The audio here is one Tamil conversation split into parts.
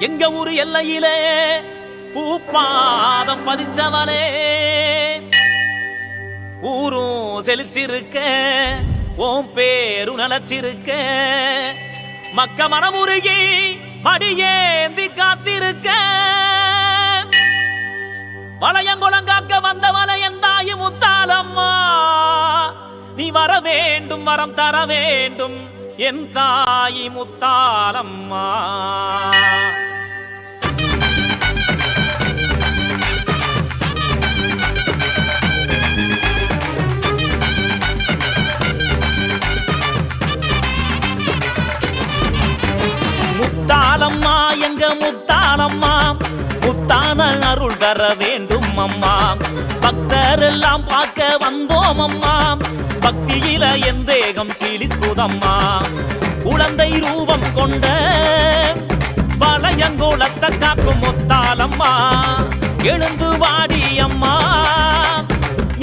எங்க ஊரு எல்லையிலே பூப்பாதம் பதிச்சவனே ஊரும் செழிச்சிருக்க ஓம் பேரு நலச்சிருக்க. மக்க மனமுருகி மடியேந்தி காத்திருக்க. வளையங்குளங்காக்க வந்த வளையந்தாயு முத்தாலம்மா நீ வர வேண்டும் வரம் தர வேண்டும். என் தாயி முத்தாலம்மா. முத்தாலம்மா எங்க முத்தாலம்மா? முத்தான அருள் தர வேண்டும் அம்மா பக்தர் எல்லாம் பார்க்க வந்தோம் அம்மா பக்தியில என் தேகம் சீலிக்குதம்மா குழந்தை ரூபம் கொண்ட வளையங்கோலத்தை காக்கும் முத்தாலம்மா எழுந்து வாடி அம்மா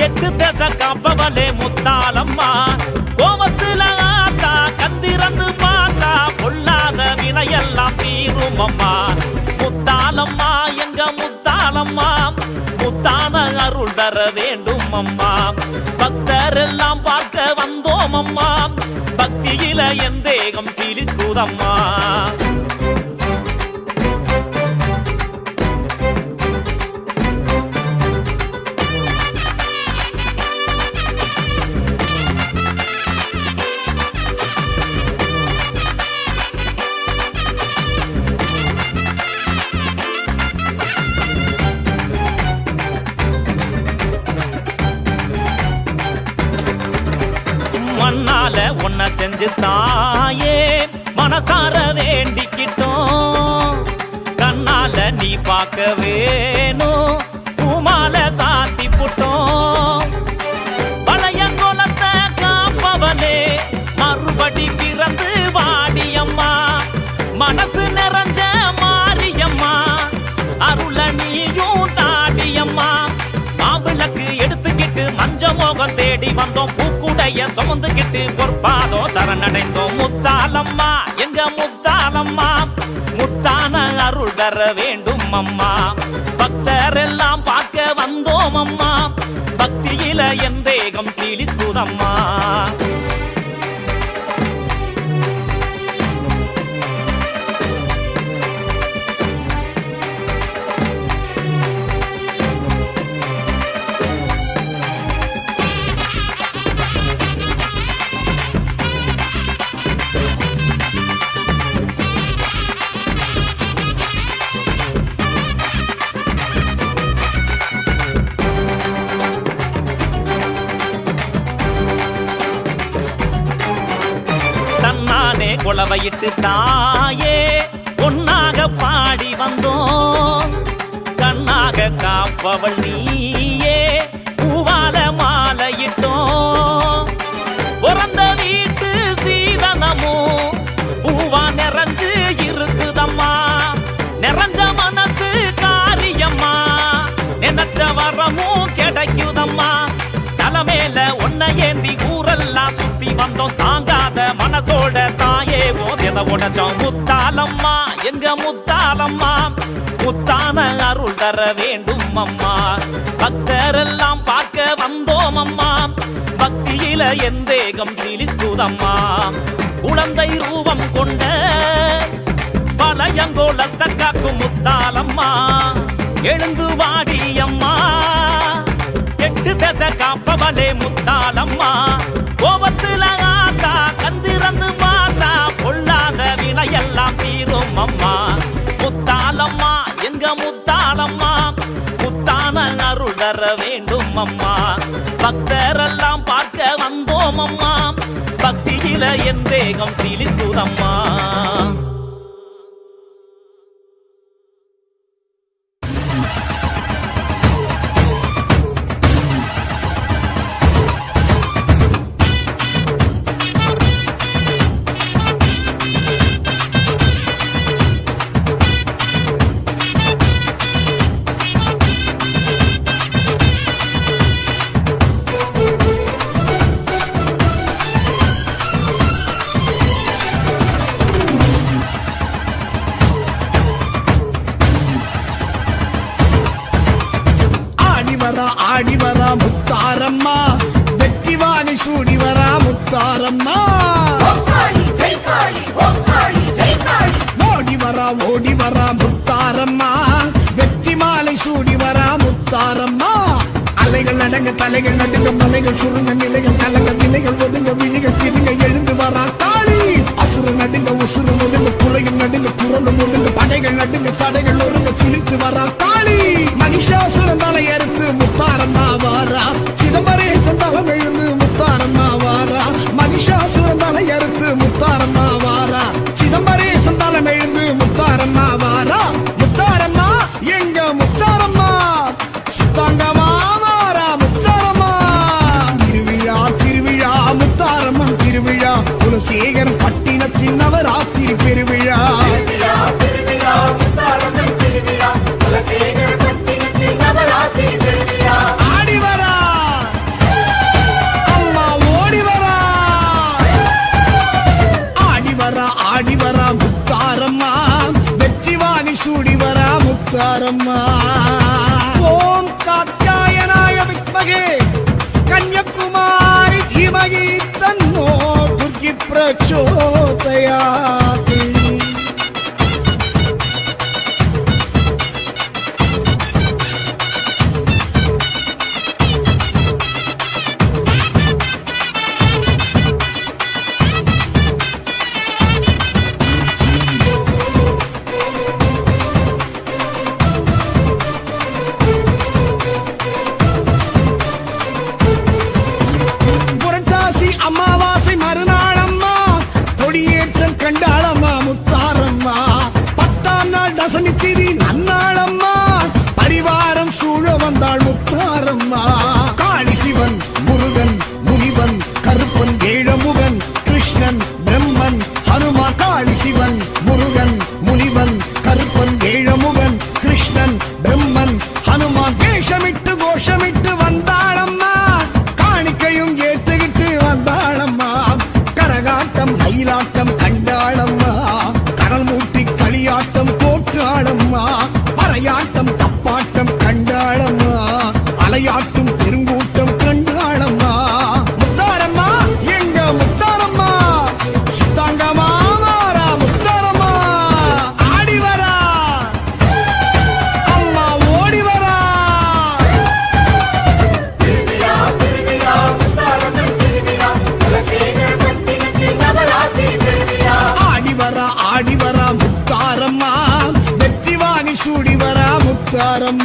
எட்டு தேச காப்பவளே முத்தாலம்மா கோபத்துல ஆத்தா கந்திரந்து பார்த்தா பொல்லாத வினையெல்லாம் தீரும் அம்மா முத்தாலம்மா எங்க முத்தாலம்மா முத்தான அருள் தர வேண்டும் அம்மா பக்தர் பார்க்க வந்தோம் அம்மா? பக்தியில என் தேகம் சிலிக்குதம்மா செஞ்சு தாயே மனசார வேண்டிக்கிட்டோம். கண்ணால நீ பார்க்க வேணும் பூமால சாத்தி புட்டோம். பழையங்குளத்தை காப்பவனே மறுபடி பிறந்து வாடியம்மா. மனசு நிறைஞ்ச மாரியம்மா அருள நீயும் தாடியம்மா மாவிளக்கு எடுத்துக்கிட்டு மஞ்ச மோகம் தேடி வந்தோம் பூக்குடைய சுமந்துக்கிட்டு பொற்பாதம் சரணடைந்தோம் முத்தாலம்மா எங்க முத்தாலம்மா முத்தான அருள் தர வேண்டும் அம்மா. பக்தர் எல்லாம் பார்க்க வந்தோம் அம்மா. பக்தியில என் தேகம் சீலித்துதம்மா ஓசைத உடச்சோம். முத்தாலம்மா எங்க முத்தாலம்மா முத்தான அருள் தர வேண்டும் அம்மா பக்தரெல்லாம் பார்க்க வந்தோம் அம்மா பக்தியில என் தேகம் சீலித்துதம்மா குழந்தை ரூபம் கொண்ட பழையங்கோலத்தை காக்கும் முத்தாலம்மா எழுந்து வாடி அம்மா எட்டு தச காப்பவளே முத்தாலம்மா கோபத்துல ஆத்தா கந்திரந்து எல்லாம் தீரும் அம்மா. முத்தாலம்மா எங்க முத்தாலம்மா முத்தான அருள் தர வேண்டும் அம்மா. பக்தரெல்லாம் பார்க்க வந்தோம் அம்மா. பக்தியில என் தேகம் சீலித்துதம்மா வரா ஆடி வரா முத்தாரம்மா. வெற்றி வாகை சூடி வரா முத்தாரம்மா ஓடி வரா ஓடி வரா முத்தாரம்மா. வெற்றி மாலை சூடி வரா முத்தாரம்மா. அலைகள் அடங்க தலைகள் நடுங்க மலைகள் சுருங்க நிலைகள் கலங்க விலைகள் ஒதுங்க விழிகள் பிதுங்க எழுந்து வரா உசுறு நடுங்க உசுறு ஒடுங்க புலையும் நடுங்க குரலும் ஒடுங்க படைகள் நடுங்க தடைகள் ஒருங்க சிரித்து வரா காளி. மகிஷாசுரன் தலை அறுத்து முத்தாரம்மா ஓம் காத்தாயனாய வித்மகே கன்யகுமாரி தீமகி தன்னோ துர்கி பிரச்சோதயாதி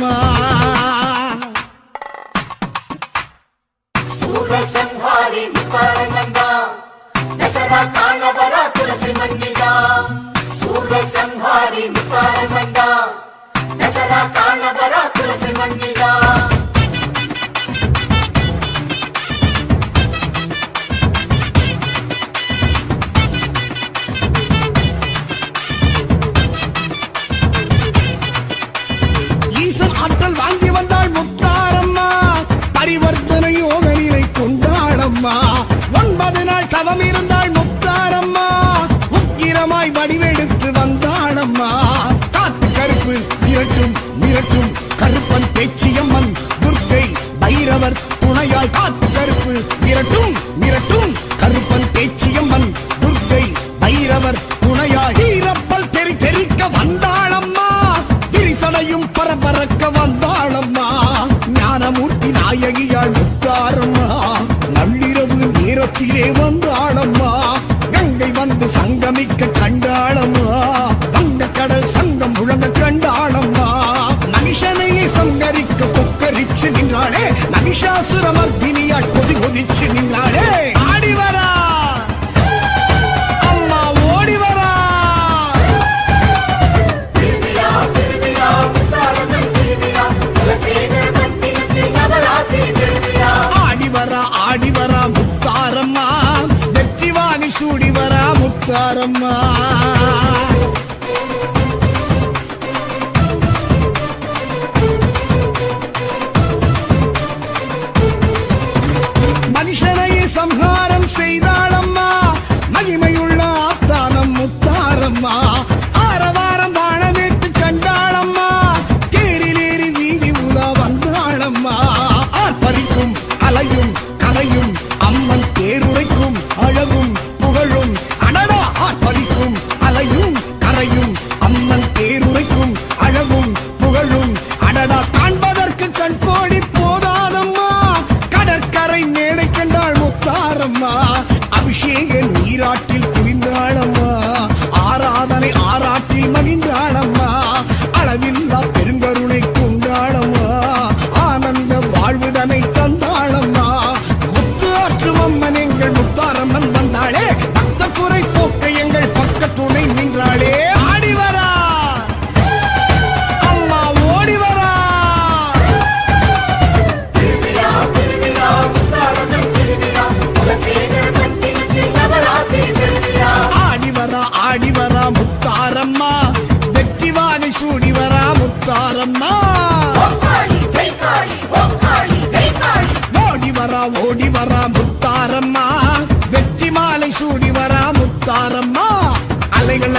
முத்தாரம்மா பைரவர் காத்து கருப்பு. மிரட்டும் மிரட்டும். கருப்பன் பேச்சியம்மன் துர்க்கை பைரவர் துணையா. ஈரப்பல் தெரி தெரிக்க வந்தாளம்மா. திரிசடையும் பரபரக்க வந்தாளம்மா. ஞானமூர்த்தி நாயகியாள் முத்தாரம்மா நள்ளிரவு நேரத்திலே வந்தாளம்மா. கங்கை வந்து சங்கமிக்க கண்டாளம்மா. நின்றாளே மகிஷாசுரமர்த்தினியாள் கொதி கொதிச்சு நின்றாளே. ஆடி வரா அம்மா ஓடி வரா ஆடி வரா ஆடி வரா முத்தாரம்மா. வெற்றி வாகை சூடி வரா முத்தாரம்மா.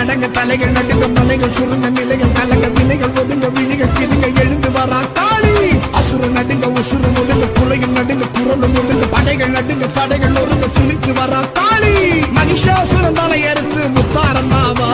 அடங்க தலைகள் நடுங்க மலைகள் சுருங்க நிலைகள் கலங்க வினைகள் ஒதுங்க விழிகள் பிதுங்க எழுந்து வரா காளி அசுர நடுங்க உசுறு ஒழுங்க குலையும் நடுங்க குரலும் ஒழுங்க படைகள் நடுங்க தடைகள் ஒழுங்க சிரித்து வரா காளி மகிஷாசுரன் தலை அறுத்து முத்தாரம் ஆவா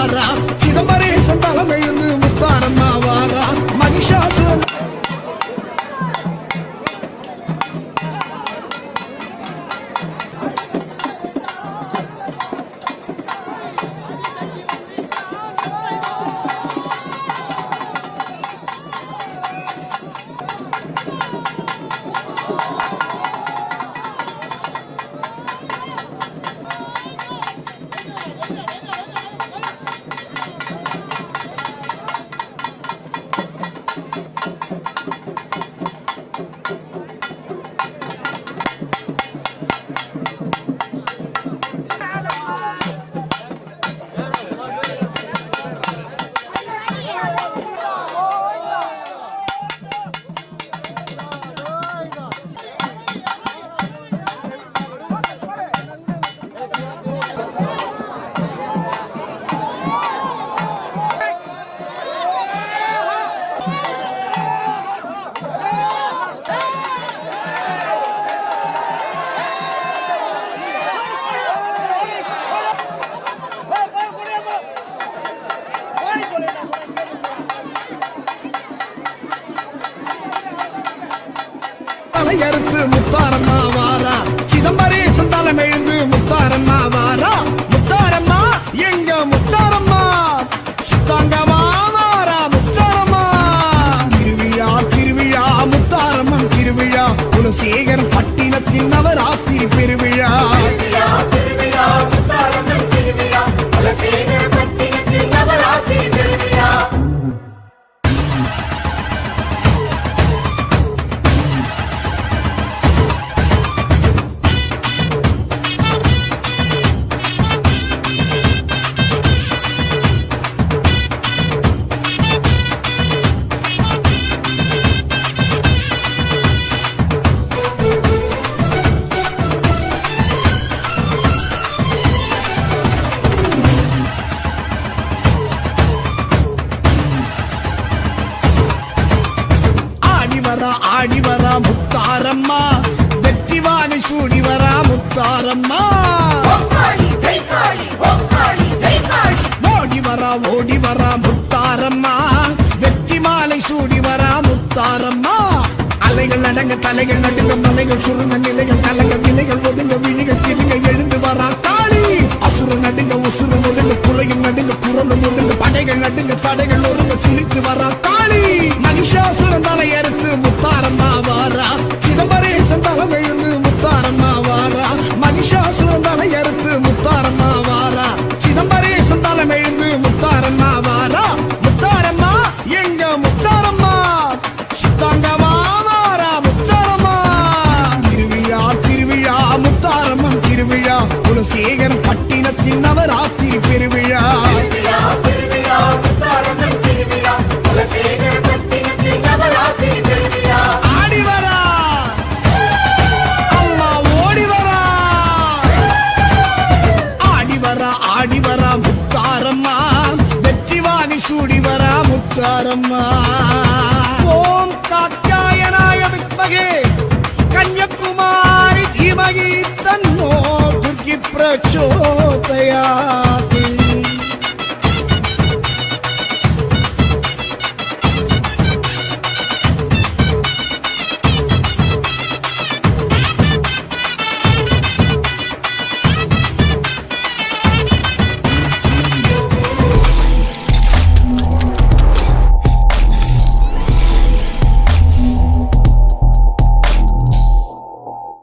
தலையறுத்து முத்தாரம்மா வாரா. சிதம்பரேசன் தலம் எழுந்து முத்தாரம்மா வாரா. முத்தாரம்மா எங்க முத்தாரம்மா? சித்தாங்க வாரா முத்தாரம்மா. திருவிழா திருவிழா முத்தாரம்மன் திருவிழா. குலசேகர் பட்டினத்தில் நவராத்திரி பெருவிழா. வரா ஓடி வரா முத்தாரம்மா. வெற்றி மாலை சூடி வரா முத்தாரம்மா. அலைகள் அடங்க தலைகள் நடுங்க மலைகள் சுருங்க நிலைகள் கலங்க வினைகள் ஒதுங்க விழிகள் பிதுங்க எழுந்து வரா காளி. அசுர நடுங்க உசுறு ஒதுங்க குலையும் நடுங்க குரலும் ஒதுங்க படைகள் நடுங்க தடைகள் ஒருங்க சிரித்து வரா காளி. மகிஷாசுரன் தலையறுத்து முத்தாரம்மா வாரா ಪ್ರಕ್ಷೋಪಯಾ